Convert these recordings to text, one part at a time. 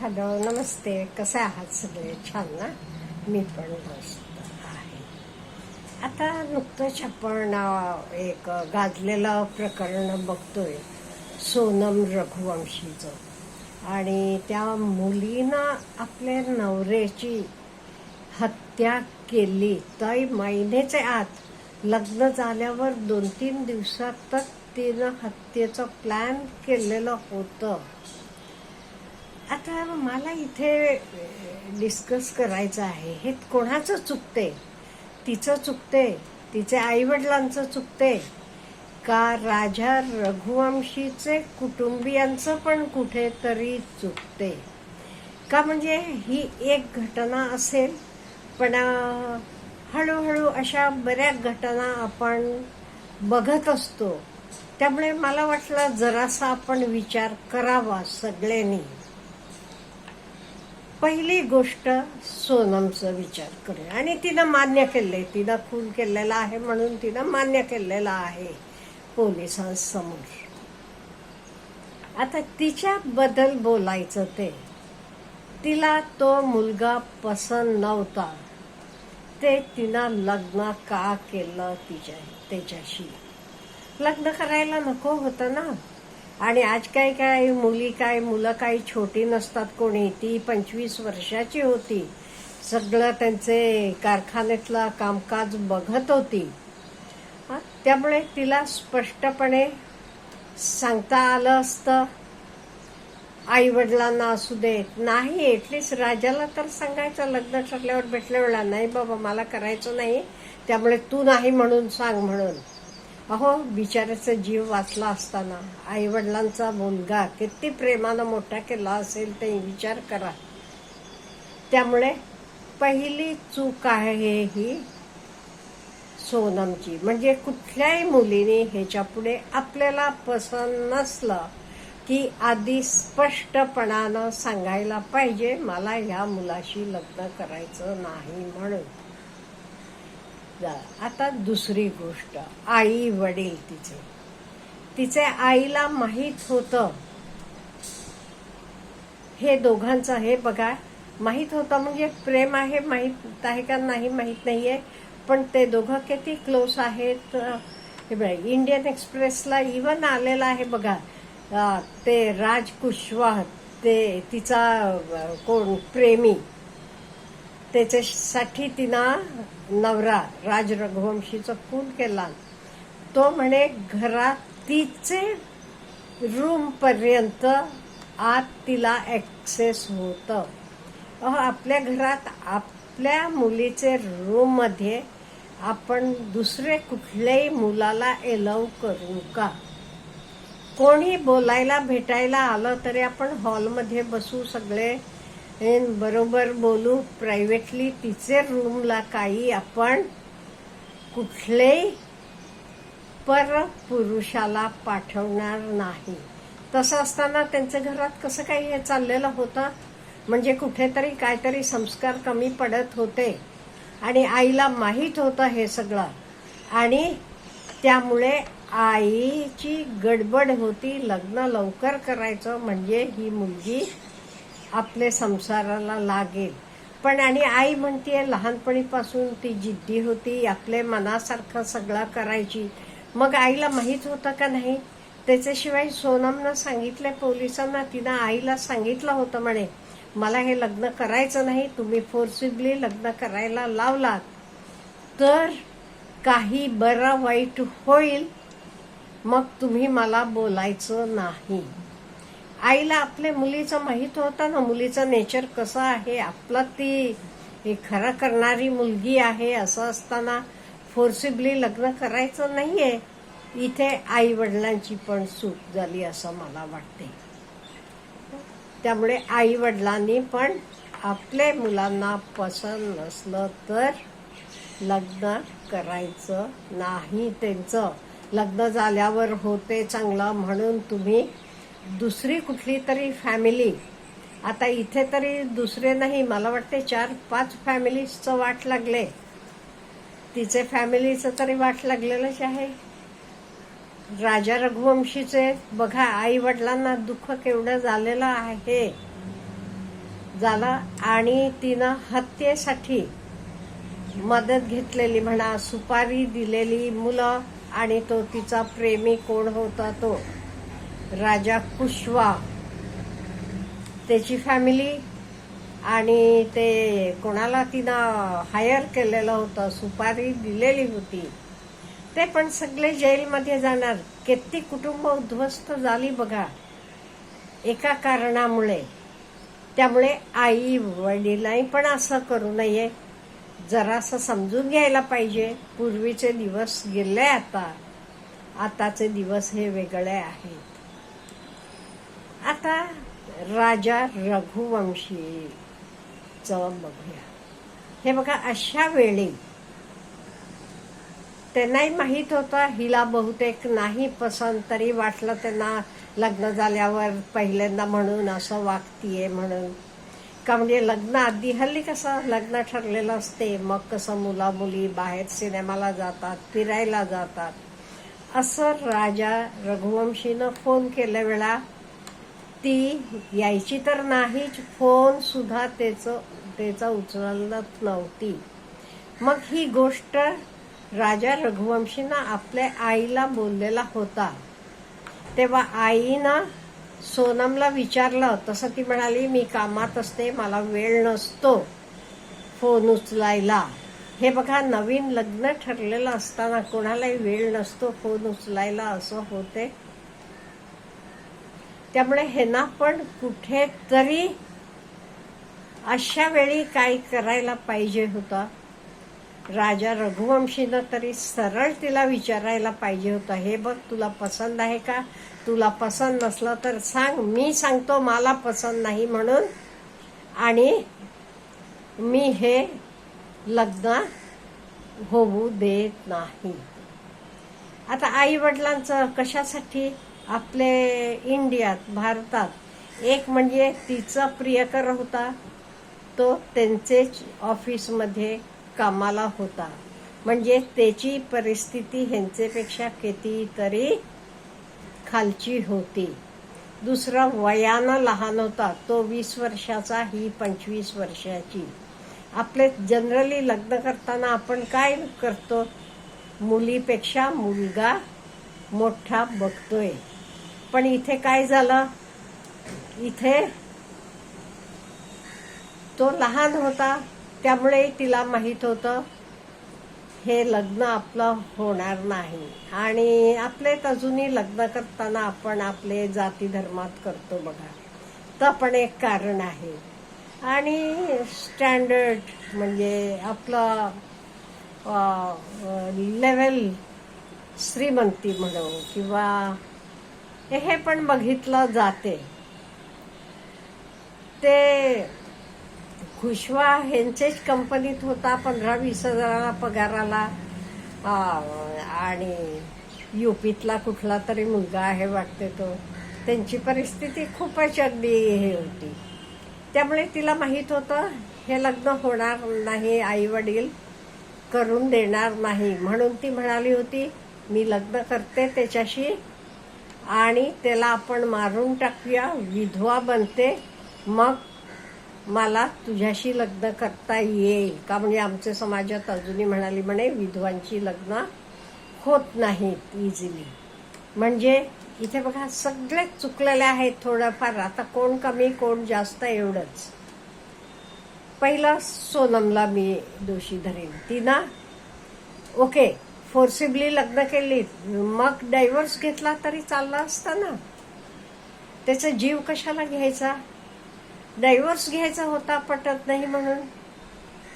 Hello नमस्ते. कसे आहात सगळे? छान ना? मी पण मस्त आहे. आता नुकतंच आपण एक गाजलेलं प्रकरण बघतोय. सोनम रघुवंशीचं. आणि त्या मुलीनं आपल्या नवऱ्याची हत्या केली. तर महिन्याच्या आत लग्न झाल्यावर दोन तीन दिवसातच तिनं हत्येचं प्लॅन केलेलं होतं. आता मला इथे डिस्कस करायचं आहे. हे कोणाचं चुकते? तिचं चुकते? तिचे आईवडिलांचं चुकते? का राजा रघुवंशीचे कुटुंबियांचं पण कुठेतरी चुकते? का म्हणजे ही एक घटना असेल पण हळूहळू अशा बऱ्याच घटना आपण बघत असतो. त्यामुळे मला वाटलं जरासा आपण विचार करावा सगळ्यांनी. पहिली गोष्ट सोनमचा विचार करेल आणि तिनं मान्य केलंय. तिनं खून केलेला आहे म्हणून तिनं मान्य केलेला आहे पोलिसांसमोर. आता तिच्याबद्दल बोलायचं ते. तिला तो मुलगा पसंत नव्हता. ते तिनं लग्न का केलं तिच्या त्याच्याशी? लग्न करायला नको होतं ना? आणि आज काय काय मुली काय मुलं काही छोटी नसतात कोणी. ती पंचवीस वर्षाची होती. सगळं त्यांचे कारखान्यातलं कामकाज बघत होती. त्यामुळे तिला स्पष्टपणे सांगता आलं असतं. आई वडिलांना असू देत. नाही एटलीस्ट राजाला तर सांगायचं लग्न ठरल्यावर भेटल्या वेळा नाही बाबा मला करायचं नाही. त्यामुळे तू नाही म्हणून सांग म्हणून. अहो बिचाऱ्याचा जीव वाचला असताना आई वडिलांचा मुलगा किती प्रेमानं मोठा केला असेल ते विचार करा. त्यामुळे पहिली चूक आहे ही सोनमची. म्हणजे कुठल्याही मुलीने ह्याच्या पुढे आपल्याला पसंत नसलं की आधी स्पष्टपणानं सांगायला पाहिजे मला ह्या मुलाशी लग्न करायचं नाही म्हणून. जा- आता दुसरी गोष्ट. आई वडील तिचे. तिचे आईला माहीत होतं. हे दोघांचं हे बघा. माहीत होतं म्हणजे प्रेम आहे माहीत आहे का नाही माहीत नाहीये. पण ते दोघं किती क्लोज आहेत. हे बघा इंडियन एक्सप्रेसला इवन आलेला आहे बघा. ते राज कुशवाह ते तिचा कोण प्रेमी. त्याच्यासाठी तिनं नवरा राज रघुवंशीचं खून केला. तो म्हणे घरात तिचे रूम पर्यंत आत तिला ऍक्सेस होत. आपल्या घरात आपल्या मुलीचे रूममध्ये आपण दुसरे कुठल्याही मुलाला एलव करू का? कोणी बोलायला भेटायला आलं तरी आपण हॉलमध्ये बसू सगळे एन बरोबर बोलू प्रायव्हेटली तिचे रूमला काही आपण कुठलेही पर पुरुषाला पाठवणार नाही. तसं असताना त्यांच्या घरात कसं काही हे चाललेलं होतं? म्हणजे कुठेतरी काहीतरी संस्कार कमी पडत होते. आणि आईला माहीत होतं हे सगळं. आणि त्यामुळे आईची गडबड होती लग्न लवकर करायचं म्हणजे ही मुलगी आपले संसाराला लागेल. पण आणि आई म्हणतीये लहानपणीपासून ती जिद्दी होती आपले मनासारखं सगळं करायची. मग आईला माहीत होतं का नाही? त्याच्याशिवाय सोनमनं सांगितलं पोलिसांना तिनं आईला सांगितलं होतं म्हणे मला हे लग्न करायचं नाही तुम्ही फोर्सिबली लग्न करायला लावलात. तर काही बरं वाईट होईल मग तुम्ही मला बोलायचं नाही. आईला आपल्या मुलीचं माहीत होतं ना मुलीचं नेचर कसं आहे आपलं ती खरं करणारी मुलगी आहे असं असताना फोर्सिबली लग्न करायचं नाहीये. इथे आई वडिलांची पण चूक झाली असं मला वाटते. त्यामुळे आई वडिलांनी पण आपल्या मुलांना पसंत नसलं तर लग्न करायचं नाही त्यांचं. लग्न झाल्यावर होते चांगलं म्हणून तुम्ही दुसरी कुठली तरी फॅमिली आता इथे तरी दुसरे नाही मला वाटते चार पाच फॅमिलीजचं वाट लागले. तिचे फॅमिलीचं तरी वाट लागलेलंच आहे. राजा रघुवंशीचे बघा आई वडिलांना दुःख केवढं झालेलं आहे. झाला आणि तिनं हत्येसाठी मदत घेतलेली म्हणा सुपारी दिलेली मुलं आणि तो तिचा प्रेमी कोण होता तो. राजा कुशवा. त्याची फॅमिली आणि ते कोणाला तिनं हायर केलेलं होतं सुपारी दिलेली होती. ते पण सगळे जेलमध्ये जाणार. किती कुटुंब उद्ध्वस्त झाली बघा. एका कारणामुळे. त्यामुळे आई वडिलांनी पण असं करू नये. जरासं समजून घ्यायला पाहिजे. पूर्वीचे दिवस गेले आता. आताचे दिवस हे वेगळे आहेत आता राजा रघुवंशीचं बघूया. हे बघा अशा वेळी त्यांनाही माहीत होतं हिला बहुतेक नाही पसंत तरी वाटलं त्यांना लग्न झाल्यावर पहिल्यांदा म्हणून असं वागतीये म्हणून. का म्हणजे लग्न आधी हल्ली कसं लग्न ठरलेलं असते मग कसं मुला मुली बाहेर सिनेमाला जातात फिरायला जातात. असं राजा रघुवंशीनं फोन केल्या वेळा ती यायची तर नाहीच फोन सुद्धा त्याचं त्याचा उचलत नव्हती. मग ही गोष्ट राजा रघुवंशीनं आपल्या आईला बोललेला होता. तेव्हा आईनं सोनमला विचारलं तसं ती म्हणाली मी कामात असते मला वेळ नसतो फोन उचलायला. हे बघा नवीन लग्न ठरलेलं असताना कोणालाही वेळ नसतो फोन उचलायला असं होते. त्यामुळे ह्यांना पण कुठेतरी अशा वेळी काय करायला पाहिजे होतं? राजा रघुवंशीनं तरी सरळ तिला विचारायला पाहिजे होतं हे बघ तुला पसंत आहे का? तुला पसंत नसलं तर सांग मी सांगतो मला पसंत नाही म्हणून. आणि मी हे लग्न होऊ देत नाही. आता आई वडिलांचं कशासाठी आपले इंडियात भारतात एक म्हणजे तिचा प्रियकर होता तो त्यांचेच ऑफिसमध्ये कामाला होता. म्हणजे त्याची परिस्थिती ह्यांचेपेक्षा कितीतरी खालची होती. दुसरा वयानं लहान होता तो वीस वर्षाचा ही पंचवीस वर्षाची. आपले जनरली लग्न करताना आपण काय करतो? मुलीपेक्षा मुलगा मोठा बघतोय. पण इथे काय झालं? इथे तो लहान होता त्यामुळे तिला माहीत होतं हे लग्न आपलं होणार नाही. आणि आपलेच अजूनही लग्न करताना आपण आपले जाती धर्मात करतो बघा. तर पण एक कारण आहे. आणि स्टँडर्ड म्हणजे आपलं लेवल श्रीमंती म्हणू किंवा हे पण बघितलं जाते. ते खुशवा ह्यांचेच कंपनीत होता पंधरा वीस हजाराला पगाराला आणि युपीतला कुठला तरी मुलगा आहे वाटते तो. त्यांची परिस्थिती खूपच अगदी हे होती. त्यामुळे तिला माहीत होतं हे लग्न होणार नाही आई वडील करून देणार नाही. म्हणून ती म्हणाली होती मी लग्न करते त्याच्याशी आणि त्याला आपण मारून टाकूया. विधवा बनते. मग मला तुझ्याशी लग्न करता येईल. का म्हणजे आमच्या समाजात अजूनही म्हणाली म्हणे विधवांची लग्न होत नाहीत इझिली म्हणजे इथे बघा सगळेच चुकलेले आहेत थोडंफार. आता कोण कमी कोण जास्त एवढंच. पहिलं सोनमला मी दोषी धरेन. तिनं ओके फोर्सिबली लग्न केली. मग डायव्हर्स घेतला तरी चालला असता ना त्याचा जीव कशाला घ्यायचा? डायव्हर्स घ्यायचा होता पटत नाही म्हणून.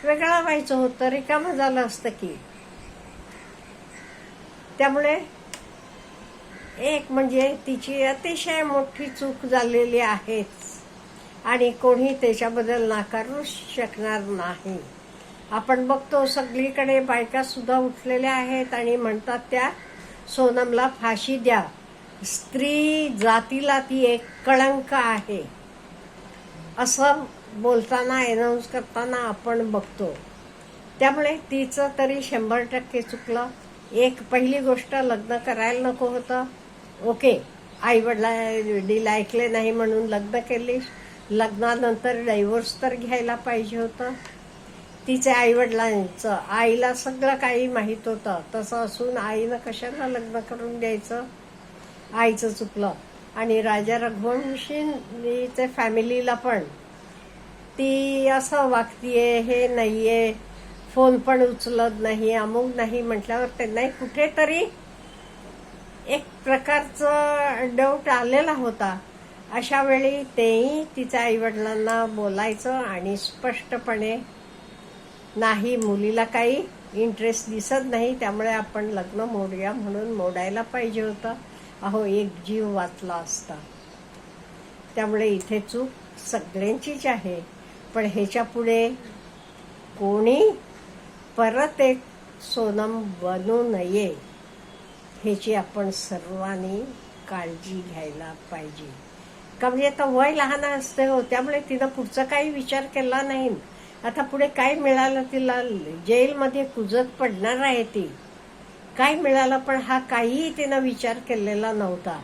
वेगळा व्हायचं होतं रिकामं झालं असतं की. त्यामुळे एक म्हणजे तिची अतिशय मोठी चूक झालेली आहेच आणि कोणी त्याच्याबद्दल नाकारू शकणार नाही. आपण बघतो सगळीकडे बायका सुद्धा उठलेल्या आहेत आणि म्हणतात त्या सोनमला फाशी द्या. स्त्री जातीला ती एक कळंक आहे. असं बोलताना अनाऊन्स करताना आपण बघतो. त्यामुळे तिचं तरी शंभर टक्के चुकलं. एक पहिली गोष्ट लग्न करायला नको होतं. ओके आई वडील ऐकले नाही म्हणून लग्न केली लग्नानंतर डायव्होर्स तर घ्यायला पाहिजे होतं. तिच्या आईवडिलांचं आईला सगळं काही माहीत होतं. तसं असून आईनं कशाला लग्न करून द्यायचं? आईचं चुकलं. आणि राजा रघुवंशींच्या फॅमिलीला पण. ती असं वागतीये हे नाहीये फोन पण उचलत नाही अमुक नाही म्हटल्यावर त्यांनाही कुठेतरी एक प्रकारचं डाऊट आलेला होता. अशा वेळी तेही तिच्या आईवडिलांना बोलायचं आणि स्पष्टपणे नाही मुलीला काही इंटरेस्ट दिसत नाही त्यामुळे आपण लग्न मोडूया म्हणून मोडायला पाहिजे होतं. अहो एक जीव वाचला असता. त्यामुळे इथे चूक सगळ्यांचीच आहे. पण ह्याच्या पुढे कोणी परत एक सोनम बनू नये ह्याची आपण सर्वांनी काळजी घ्यायला पाहिजे. का म्हणजे आता वय लहान असते हो त्यामुळे तिनं पुढचा काही विचार केला नाही. आता पुढे काय मिळालं तिला? जेलमध्ये कुजत पडणार आहे ती. काय मिळालं? पण हा काहीही तिनं विचार केलेला नव्हता.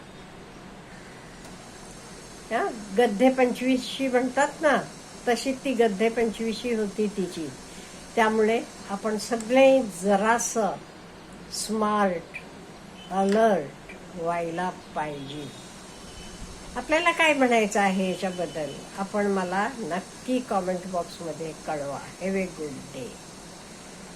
हा, गद्धे पंचवीसशी म्हणतात ना तशी ती गद्धे पंचवीसशी होती तिची. त्यामुळे आपण सगळे जरासं स्मार्ट अलर्ट व्हायला पाहिजे. आपल्याला काय म्हणायचं आहे याच्याबद्दल? आपण मला नक्की कॉमेंट बॉक्समध्ये कळवा. Have a good day